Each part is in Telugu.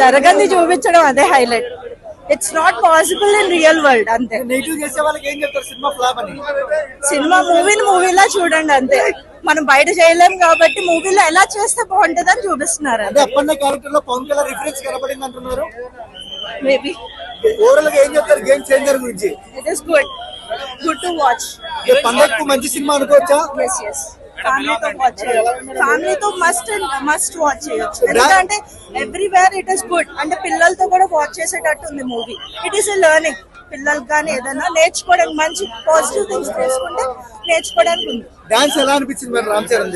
జరగంది చూపించడం అదే highlight it's not possible in real world అంతే. నెగిటివ్ చేసే వాళ్ళకి ఏం చెప్తారు? సినిమా ఫ్లాప్ అని. సినిమా మూవీని మూవీలా చూడండి అంతే. మనం బయట చేయలేం కాబట్టి మూవీలో ఎలా చేస్తే బాగుంటుందని చూపిస్తున్నారు అంటే అప్పన్న క్యారెక్టర్లో పవన్ కళ్యాణ్ రిఫరెన్స్ కనబడింది అంటున్నారు. మేబీ ఓవరాల్గా ఏం చెప్తారు? గేమ్ చేంజర్ గురించి. It is good good to watch మంచి సినిమా అనుకోవచ్చా? ఫ్యామిలీతో వాచ్ ఫ్యామిలీతో మస్ట్ మస్ట్ వాచ్ చేయొచ్చు. ఎందుకంటే ఎవ్రీవేర్ ఇట్ ఇస్ గుడ్ అంటే పిల్లలతో కూడా వాచ్ చేసేటట్టు ఉంది movie it is a learning పిల్లలకి కానీ ఏదైనా నేర్చుకోవడానికి మంచి పాజిటివ్ థింగ్స్ తీసుకుంటే నేర్చుకోవడానికి ఉంది. డాన్స్ ఎలా అనిపించింది మరి రామ్ చరణ్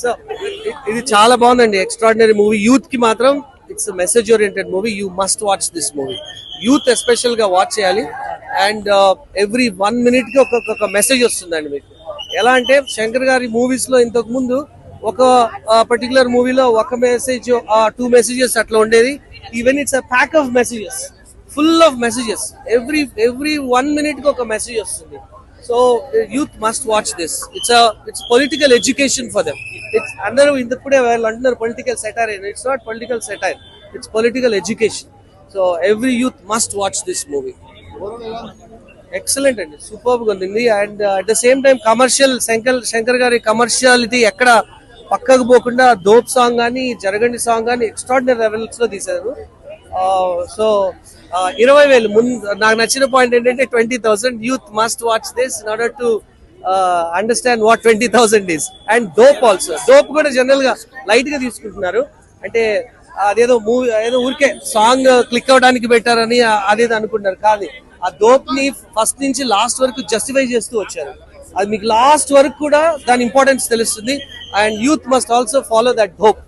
సో ఇది చాలా బాగుందండి. ఎక్స్ట్రాడినరీ మూవీ యూత్కి మాత్రం it's message oriented movie you must watch this movie youth ఎస్పెషల్గా వాచ్ చేయాలి. అండ్ ఎవ్రీ వన్ మినిట్కి ఒక్కొక్క మెసేజ్ వస్తుందండి మీకు. ఎలా అంటే శంకర్ గారి మూవీస్లో ఇంతకు ముందు ఒక పర్టికులర్ మూవీలో ఒక మెసేజ్ టూ మెసేజెస్ అట్లా ఉండేది. Even it's a pack of messages full of messages every every one మినిట్కి ఒక మెసేజ్ వస్తుంది. So youth must watch this it's it's political education for them it's అందరూ ఇంతప్పుడే వాళ్ళు అంటున్నారు political satire it's not political satire it's political education so every youth must watch this movie excellent అండి. సూపర్గా ఉంది. And at the same time commercial Shankar Shankar గారి కమర్షియాలిటీ ఎక్కడ పక్కకు పోకుండా దోప్ సాంగ్ కానీ జరగండి సాంగ్ కానీ ఎక్స్ట్రాడినరీ లెవెల్స్లో తీశారు. Uh, సో uh, ఇరవై వేలు ముందు నాకు నచ్చిన పాయింట్ ఏంటంటే twenty thousand youth must watch this not order to understand what twenty thousand is and dope also dope కూడా జనరల్గా లైట్గా తీసుకుంటున్నారు. అంటే అదేదో మూవీ ఏదో ఊరికే సాంగ్ క్లిక్ అవడానికి పెట్టారని అదేదో అనుకుంటున్నారు. కాదు ఆ దోప్ని ఫస్ట్ నుంచి లాస్ట్ వరకు జస్టిఫై చేస్తూ వచ్చారు. అది మీకు లాస్ట్ వరకు కూడా దాని ఇంపార్టెన్స్ తెలుస్తుంది. And youth must also follow that hope